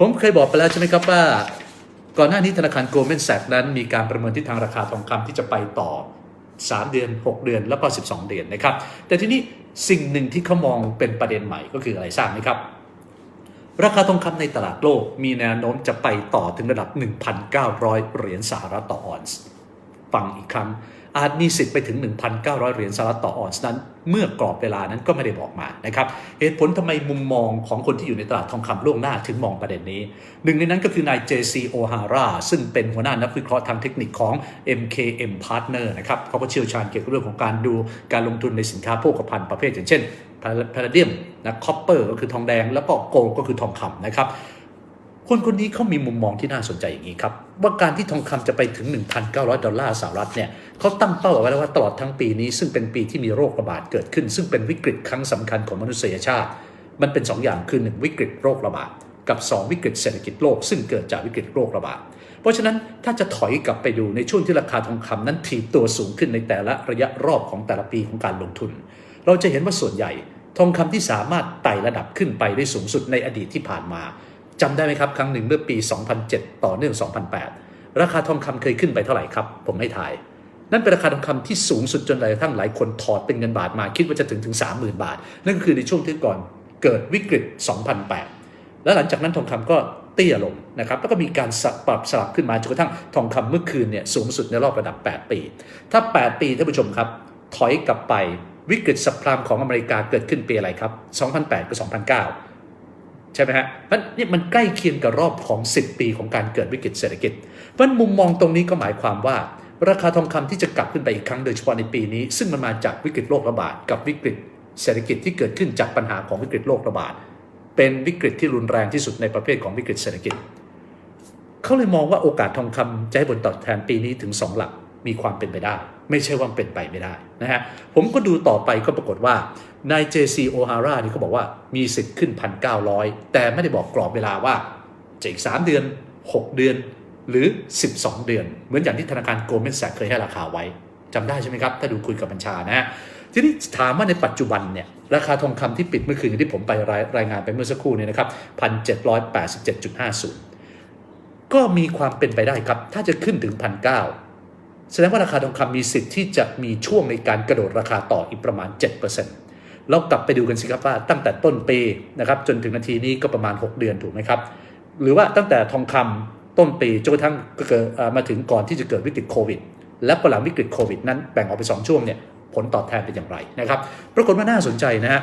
ผมเคยบอกไปแล้วใช่ไหมครับว่า ก่อนหน้านี้ธนาคารโกลเมนแซกนั้นมีการประเมินทิศทางราคาทองคำที่จะไปต่อ 3 เดือน 6 เดือนแล้วก็ 12 เดือนนะครับ แต่ที่นี้สิ่งหนึ่งที่เขามองเป็นประเด็นใหม่ก็คืออะไรทราบไหมครับ ราคาทองคำในตลาดโลกมีแนวโน้มจะไปต่อถึงระดับ 1,900 เหรียญสหรัฐต่อออนซ์ฟังอีกครั้ง อาจมีสิทธิ์ไปถึง 1,900 เหรียญสหรัฐต่อออนซ์นั้น เมื่อกรอบเวลานั้นก็ไม่ได้บอกมานะครับเหตุผลทำไมมุมมองของคนที่อยู่ในตลาดทองคำล่วงหน้าถึงมองประเด็นนี้ หนึ่งในนั้นก็คือนาย JC O'Hara ซึ่งเป็นหัวหน้านักวิเคราะห์ทางเทคนิคของ MKM Partner นะครับเขาก็เชี่ยวชาญเกี่ยวกับเรื่องของการดูการลงทุนในสินค้าโภคภัณฑ์ประเภทอย่างเช่นพาราเดียมนะคอปเปอร์ก็คือทองแดงแล้วก็โกลก็คือทองคำนะครับ คนคนนี้เขามีมุมมองที่น่าสนใจอย่างนี้ครับ ว่าการที่ทองคำจะไปถึง 1,900 ดอลลาร์สหรัฐเนี่ยเขาตั้งเป้าเอาไว้แล้วว่าตลอดทั้งปีนี้ ซึ่งเป็นปีที่มีโรคระบาดเกิดขึ้น ซึ่งเป็นวิกฤตครั้งสำคัญของมนุษยชาติ มันเป็น 2 อย่างคือ 1 วิกฤตโรคระบาดกับ 2 วิกฤตเศรษฐกิจโลก ซึ่งเกิดจากวิกฤตโรคระบาดเพราะฉะนั้นถ้าจะถอยกลับไปดูในช่วงที่ราคาทองคำนั้นถีบตัวสูงขึ้นในแต่ละระยะรอบของแต่ละปีของการลงทุน เราจะเห็นว่าส่วนใหญ่ ทองคำที่สามารถไต่ระดับขึ้นไปได้สูงสุดในอดีตที่ผ่านมา จำได้ไหมครับ ครั้งหนึ่งเมื่อปี 2007 ต่อเนื่อง 2008 ราคาทองคำเคยขึ้นไปเท่าไหร่ครับ ผมให้ทาย นั่นเป็นราคาทองคำที่สูงสุดจนหลายทั้งหลายคนถอดเป็นเงินบาทมาคิดว่าจะถึงถึง 30,000 บาท นั่นคือในช่วงที่ก่อนเกิดวิกฤต 2008 แล้วหลังจากนั้นทองคำก็เตี้ยลงนะครับแล้วก็มีการปรับสลับขึ้นมาจนกระทั่งทองคำเมื่อคืนเนี่ยสูงสุดในรอบระดับ 8 ปี ถ้า 8 ปีท่านผู้ชมครับ ถอยกลับไปวิกฤตสับพรามของอเมริกาเกิดขึ้นปีอะไรครับ 2008กับ2009 ใช่ไหมฮะเพราะนี่มันใกล้เคียงกับรอบของ 10 ปีของการเกิดวิกฤตเศรษฐกิจ เพราะมุมมองตรงนี้ก็หมายความว่า ราคาทองคำที่จะกลับขึ้นไปอีกครั้งโดยเฉพาะในปีนี้ ซึ่งมันมาจากวิกฤตโรคระบาดกับวิกฤตเศรษฐกิจที่เกิดขึ้นจากปัญหาของวิกฤตโรคระบาดเป็นวิกฤตที่รุนแรงที่สุดในประเภทของวิกฤตเศรษฐกิจ เขาเลยมองว่าโอกาสทองคำจะให้ผลตอบแทนปีนี้ถึง 2 หลัก มีความเป็นไปได้ ไม่ใช่ว่าเป็นไปไม่ได้นะฮะผมก็ดูต่อไปก็ปรากฏว่านาย JC O'Hara นี่เขาบอกว่ามีสิทธิ์ขึ้น 1,900 แต่ไม่ได้บอกกรอบเวลาว่าจะอีก 3 เดือน 6 เดือนหรือ 12 เดือน เหมือนอย่างที่ธนาคารโกลเมนแซกเคยให้ราคาไว้จำได้ใช่ไหมครับ ถ้าดูคุยกับบัญชานะฮะทีนี้ถามว่าในปัจจุบันเนี่ยราคาทองคำที่ปิดเมื่อคืนอย่างที่ผมไปรายรายงานไปเมื่อสักครู่เนี่ยนะครับ1,787.50ก็มีความเป็นไปได้ครับ ถ้าจะขึ้นถึง1,900 แสดงว่าราคาทองคำมีสิทธิ์ที่จะมีช่วงในการกระโดดราคาต่ออีกประมาณ 7%เรากลับไปดูกันสิครับว่าตั้งแต่ต้นปีนะครับจนถึงนาทีนี้ก็ประมาณ 6 เดือนถูกไหมครับ หรือว่าตั้งแต่ทองคำต้นปีจนกระทั่งเกิดมาถึงก่อนที่จะเกิดวิกฤตโควิด และพอหลังวิกฤตโควิดนั้นแบ่งออกเป็น2ช่วงเนี่ยผลตอบแทนเป็นอย่างไรนะครับ ปรากฏว่าน่าสนใจนะฮะ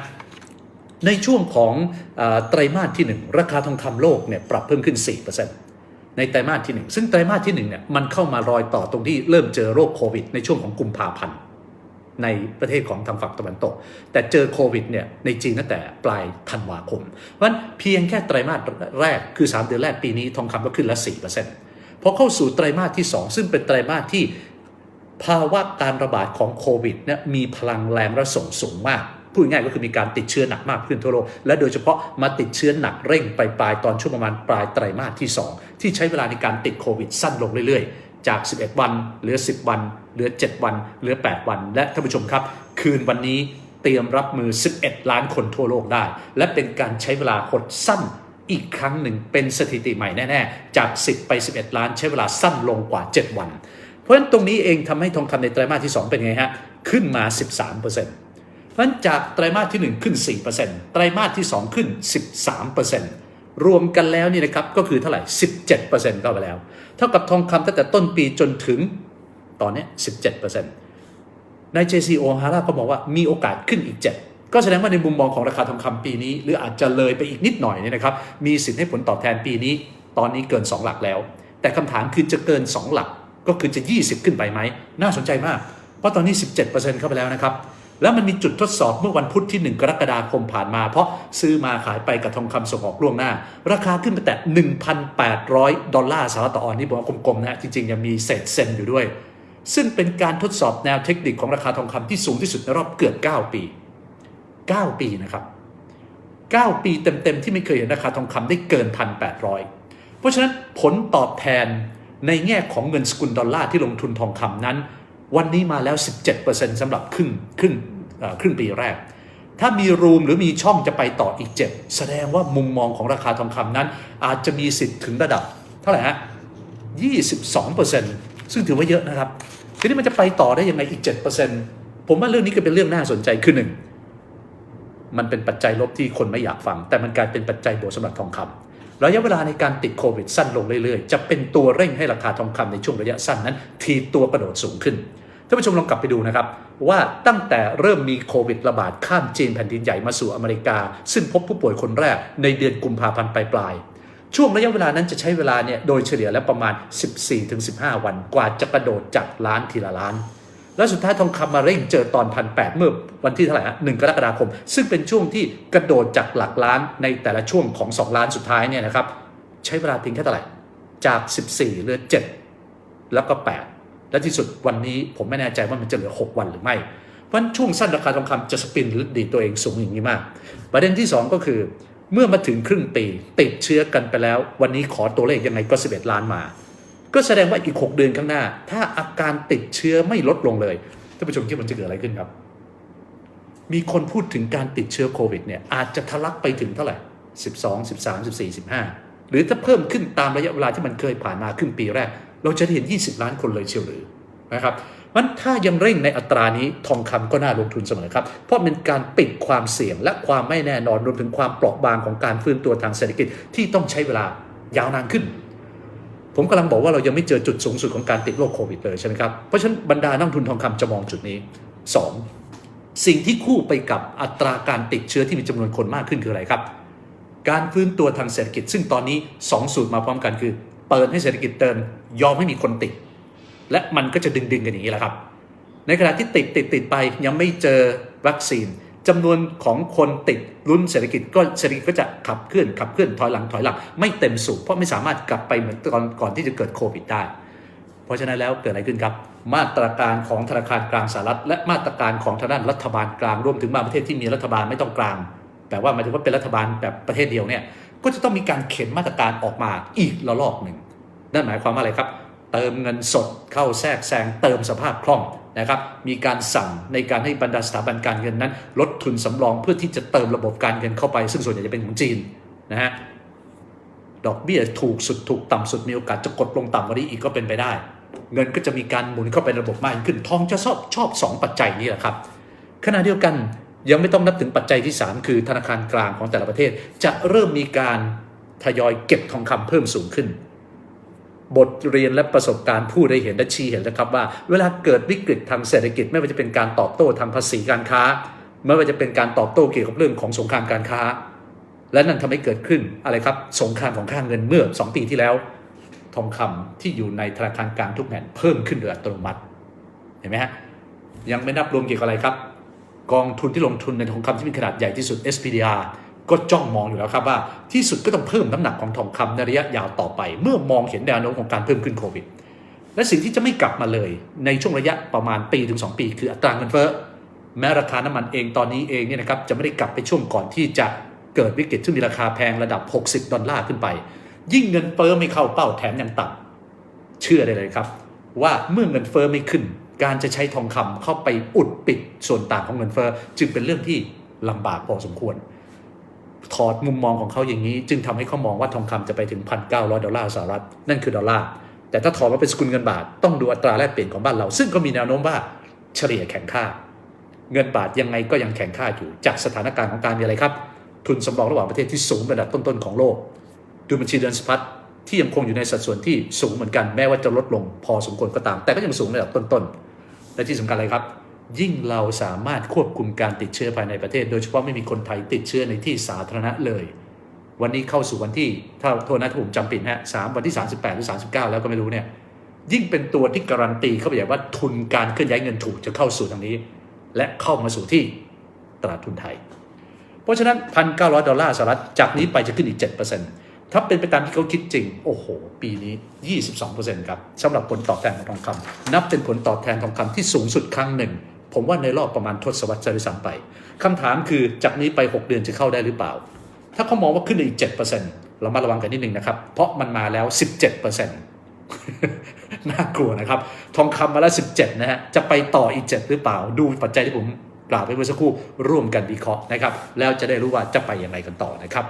ในช่วงของอไตรมาสที่ 1 ราคาทองคำโลกเนี่ยปรับเพิ่มขึ้น 4% ในไตรมาสที่ 1 ซึ่งไตรมาสที่1เนี่ยมันเข้ามารอยต่อตรงที่เริ่มเจอโรคโควิด ในช่วงของกุมภาพันธ์ในประเทศของทางฝั่งตะวันตก แต่เจอโควิดเนี่ยในจีนตั้งแต่ปลายธันวาคม เพราะฉะนั้นเพียงแค่ไตรมาสแรกคือ 3 เดือนแรกปีนี้ทองคำก็ขึ้นละ4%พอเข้าสู่ไตรมาสที่ 2 ซึ่งเป็นไตรมาสที่ภาวะการระบาดของโควิดเนี่ยมีพลังแรงและส่งสูงมาก พูดง่ายก็คือมีการติดเชื้อหนักมากขึ้นทั่วโลก และโดยเฉพาะมาติดเชื้อหนักเร่งไปปลายตอนช่วงประมาณปลายไตรมาสที่ 2 ที่ใช้เวลาในการติดโควิดสั้นลงเรื่อยๆ จาก 11 วัน เหลือ 10 วัน เหลือ 7 วัน เหลือ 8 วัน และท่านผู้ชมครับ คืนวันนี้เตรียมรับมือ 11 ล้านคนทั่วโลกได้ และเป็นการใช้เวลาหดสั้นอีกครั้งหนึ่งเป็นสถิติใหม่แน่ๆ จาก 10 ไป 11 ล้าน ใช้เวลาสั้นลงกว่า 7 วัน เพราะฉะนั้นตรงนี้เองทำให้ทองคำในไตรมาสที่ 2 เป็นไงฮะ ขึ้นมา 13%เราะฉะนั้นจากไตรมาสที่ 1 ขึ้น 4%ไตรมาสที่ 2 ขึ้น 13%รวมกันแล้วนี่นะครับก็คือเท่าไหร่ 17%เข้าไปแล้ว เท่ากับทองคำตั้งแต่ต้นปีจนถึงตอนนี้ 17%ใน JCO ฮาร่าก็บอกว่ามีโอกาสขึ้นอีก 7ก็แสดงว่าในมุมมองของราคาทองคำปีนี้ หรืออาจจะเลยไปอีกนิดหน่อยเนี่ยนะครับ มีสิทธิ์ให้ผลตอบแทนปีนี้ ตอนนี้เกิน 2 หลักแล้ว แต่คำถามคือจะเกิน 2 หลักก็คือจะ 20 ขึ้นไปไหม น่าสนใจมาก เพราะตอนนี้ 17%เข้าไปแล้วนะครับ แล้วมันมีจุดทดสอบเมื่อวันพุธที่ 1 กรกฎาคมผ่านมา เพราะซื้อมาขายไปกับทองคำส่งออกล่วงหน้า ราคาขึ้นไปแต่ 1,800 ดอลลาร์สหรัฐต่อออนนี่ผมว่ากลมๆนะจริงๆ ยังมีเศษเซนอยู่ด้วย ซึ่งเป็นการทดสอบแนวเทคนิคของราคาทองคำที่สูงที่สุดในรอบเกือบ 9 ปี 9 ปีนะครับ 9 ปีเต็มๆที่ไม่เคยเห็นราคาทองคำได้เกิน 1,800 เพราะฉะนั้นผลตอบแทนในแง่ของเงินสกุลดอลลาร์ที่ลงทุนทองคำนั้น วันนี้มาแล้ว 17%สำหรับครึ่งครึ่ง ครึ่งปีแรก ถ้ามีรูมหรือมีช่องจะไปต่ออีก 7 แสดงว่ามุมมองของราคาทองคำนั้น อาจจะมีสิทธิ์ถึงระดับ เท่าไหร่ฮะ 22%ซึ่งถือว่าเยอะนะครับ ทีนี้มันจะไปต่อได้ยังไงอีก 7%ผมว่าเรื่องนี้ก็เป็นเรื่องน่าสนใจคือหนึ่งมันเป็นปัจจัยลบที่คนไม่อยากฟัง แต่มันกลายเป็นปัจจัยบวกสำหรับทองคำระยะเวลาในการติดโควิดสั้นลงเรื่อยๆ จะเป็นตัวเร่งให้ราคาทองคำในช่วงระยะสั้นนั้น ทีตัวกระโดดสูงขึ้น ท่านผู้ชมลองกลับไปดูนะครับ ว่าตั้งแต่เริ่มมีโควิดระบาดข้ามจีนแผ่นดินใหญ่มาสู่อเมริกา ซึ่งพบผู้ป่วยคนแรกในเดือนกุมภาพันธ์ปลายๆช่วงระยะเวลานั้นจะใช้เวลาเนี่ยโดยเฉลี่ยแล้วประมาณ 14-15 วันกว่าจะกระโดดจากล้านทีละล้านแล้วสุดท้ายทองคำมาเร่งเจอตอนพันแเมื่อวันที่เท่าไหร่ฮะหนึ่งกรกฎาคม ซึ่งเป็นช่วงที่กระโดดจากหลักล้านในแต่ละช่วงของ 2 ล้านสุดท้ายเนี่ยนะครับ ใช้เวลาเพียงแค่เท่าไหร่ จาก 14เหลือ7 แล้วก็ 8 และที่สุดวันนี้ผมไม่แน่ใจว่ามันจะเหลือ 6 วันหรือไม่เพราะฉะนั้นช่วงสั้นราคาทองคำจะสปินหรือดีดตัวเองสูงอย่างนี้มาก ประเด็นที่ 2 ก็คือ เมื่อมาถึงครึ่งปีติดเชื้อกันไปแล้ว วันนี้ขอตัวเลขยังไงก็ 11 ล้านมา ก็แสดงว่าอีก 6 เดือนข้างหน้า ถ้าอาการติดเชื้อไม่ลดลงเลยท่านผู้ชมคิดว่ามันจะเกิดอะไรขึ้นครับ มีคนพูดถึงการติดเชื้อโควิดเนี่ยอาจจะทะลักไปถึงเท่าไหร่ 12 13 14 15 หรือถ้าเพิ่มขึ้นตามระยะเวลาที่มันเคยผ่านมาครึ่งปีแรก เราจะเห็น 20 ล้านคนเลยเชียวหรือนะครับมันถ้ายังเร่งในอัตรานี้ทองคำก็น่าลงทุนเสมอครับ เพราะเป็นการปิดความเสี่ยงและความไม่แน่นอนรวมถึงความเปราะบางของการฟื้นตัวทางเศรษฐกิจที่ต้องใช้เวลายาวนานขึ้น ผมกำลังบอกว่าเรายังไม่เจอจุดสูงสุดของการติดโรคโควิดเลยใช่ไหมครับเพราะฉะนั้นบรรดานักทุนทองคำจะมองจุดนี้ 2. สิ่งที่คู่ไปกับอัตราการติดเชื้อที่มีจำนวนคนมากขึ้นคืออะไรครับ การฟื้นตัวทางเศรษฐกิจ ซึ่งตอนนี้2สูตรมาพร้อมกันคือ เปิดให้เศรษฐกิจเตินยอมให้มีคนติด และมันก็จะดึงดึงๆกันอย่างนี้แหละครับ ในขณะที่ติดติดติดไปยังไม่เจอวัคซีนจำนวนของคนติดรุ่นเศรษฐกิจก็เศรษฐกิจก็จะขับเคลื่อนขับเคลื่อนถอยหลังถอยหลังไม่เต็มสูบเพราะไม่สามารถกลับไปเหมือนตอนก่อนที่จะเกิดโควิดได้ เพราะฉะนั้นแล้วเกิดอะไรขึ้นครับ มาตรการของธนาคารกลางสหรัฐ และมาตรการของทางด้านรัฐบาลกลางรวมถึงบางประเทศที่มีรัฐบาลไม่ต้องกลางแต่ว่าหมายถึงว่าเป็นรัฐบาลแบบประเทศเดียวเนี่ย ก็จะต้องมีการเข็นมาตรการออกมาอีกระลอกหนึ่งนั่นหมายความว่าอะไรครับ เติมเงินสดเข้าแทรกแซงเติมสภาพคล่องนะครับ มีการสั่งในการให้บรรดาสถาบันการเงินนั้น ลดทุนสำรองเพื่อที่จะเติมระบบการเงินเข้าไป ซึ่งส่วนใหญ่จะเป็นของจีนนะฮะดอกเบี้ยถูกสุดถูกต่ำสุดมีโอกาสจะกดลงต่ำกว่านี้อีกก็เป็นไปได้ เงินก็จะมีการหมุนเข้าไประบบมากยิ่งขึ้นทองจะชอบชอบสองปัจจัยนี้แหละครับขณะเดียวกัน ยังไม่ต้องนับถึงปัจจัยที่ 3 คือธนาคารกลางของแต่ละประเทศ จะเริ่มมีการทยอยเก็บทองคำเพิ่มสูงขึ้น บทเรียนและประสบการณ์ผู้ได้เห็นและชี้เห็นนะครับว่า เวลาเกิดวิกฤตทางเศรษฐกิจ ไม่ว่าจะเป็นการตอบโต้ทางภาษีการค้า ไม่ว่าจะเป็นการตอบโต้เกี่ยวกับเรื่องของสงครามการค้า และนั่นทำให้เกิดขึ้นอะไรครับสงครามของค่าเงินเมื่อ 2 ปีที่แล้ว ทองคำที่อยู่ในธนาคารกลางทุกแห่งเพิ่มขึ้นโดยอัตโนมัติ เห็นไหมฮะยังไม่นับรวมเกี่ยวกับอะไรครับ กองทุนที่ลงทุนในทองคำที่มีขนาดใหญ่ที่สุด SPDR ก็จ้องมองอยู่แล้วครับว่าที่สุดก็ต้องเพิ่มน้ำหนักของทองคำในระยะยาวต่อไป เมื่อมองเห็นแนวโน้มของการเพิ่มขึ้นโควิด และสิ่งที่จะไม่กลับมาเลย ในช่วงระยะประมาณปีถึง 2 ปี คืออัตราเงินเฟ้อแม้ราคาน้ำมันเองตอนนี้เองเนี่ยนะครับจะไม่ได้กลับไปช่วงก่อนที่จะเกิดวิกฤตซึ่งมีราคาแพงระดับ 60 ดอลลาร์ขึ้นไป ยิ่งเงินเฟ้อไม่เข้าเป้าแถมยังต่ำเชื่อได้เลยครับ ว่าเมื่อเงินเฟ้อไม่ขึ้น การจะใช้ทองคำเข้าไปอุดปิดส่วนต่างของเงินเฟอ้อจึงเป็นเรื่องที่ลำบากพอสมควร ถอดมุมมองของเขาอย่างนี้ จึงทำให้เขามองว่าทองคำจะไปถึง 1,900 ดอลลาร์สหรัฐ นั่นคือดอลลาร์ แต่ถ้าถอดมาเป็นสกุลเงินบาท ต้องดูอัตราแลกเปลี่ยนของบ้านเรา ซึ่งก็มีแนวโน้มว่าเฉลี่ยแข็งค่า เงินบาทยังไงก็ยังแข็งค่าอยู่ จากสถานการณ์ของการมีอะไรครับ ทุนสำรองระหว่างประเทศที่สูงระดับต้นๆของโลก ดูบัญชีเดินสะพัดที่ยังคงอยู่ในสัดส่วนที่สูงเหมือนกันแม้ว่าจะลดลงพอสมควรก็ตาม แต่ก็ยังสูงระดับต้นๆ และที่สำคัญเลยครับ ยิ่งเราสามารถควบคุมการติดเชื้อภายในประเทศ โดยเฉพาะไม่มีคนไทยติดเชื้อในที่สาธารณะเลย วันนี้เข้าสู่วันที่ถ้าโทษนะถ้าผมจำผิดฮะสามวันที่ 38 หรือ 39 แล้วก็ไม่รู้เนี่ยยิ่งเป็นตัวที่การันตีเข้าไปอย่ว่าทุนการเคลื่อนย้ายเงินถูกจะเข้าสู่ทางนี้ และเข้ามาสู่ที่ตลาดทุนไทย เพราะฉะนั้น 1,900 ดอลลาร์สหรัฐจากนี้ไปจะขึ้นอีก 7% ถ้าเป็นไปตามที่เขาคิดจริง โอ้โห ปีนี้ 22%ครับสำหรับผลตอบแทนของทองคำนับเป็นผลตอบแทนทองคำที่สูงสุดครั้งหนึ่ง ผมว่าในรอบประมาณทศวรรษจะได้ซ้ำไปคำถามคือจากนี้ไป 6 เดือนจะเข้าได้หรือเปล่า ถ้าเขามองว่าขึ้นอีก 7%เรามาระวังกันนิดนึงนะครับ เพราะมันมาแล้ว 17%น่ากลัวนะครับ ทองคำมาแล้ว 17 นะฮะ จะไปต่ออีก 7 หรือเปล่า ดูปัจจัยที่ผมกล่าวไปเมื่อสักครู่ร่วมกันวิเคราะห์นะครับ แล้วจะได้รู้ว่าจะไปยังไงกันต่อนะครับ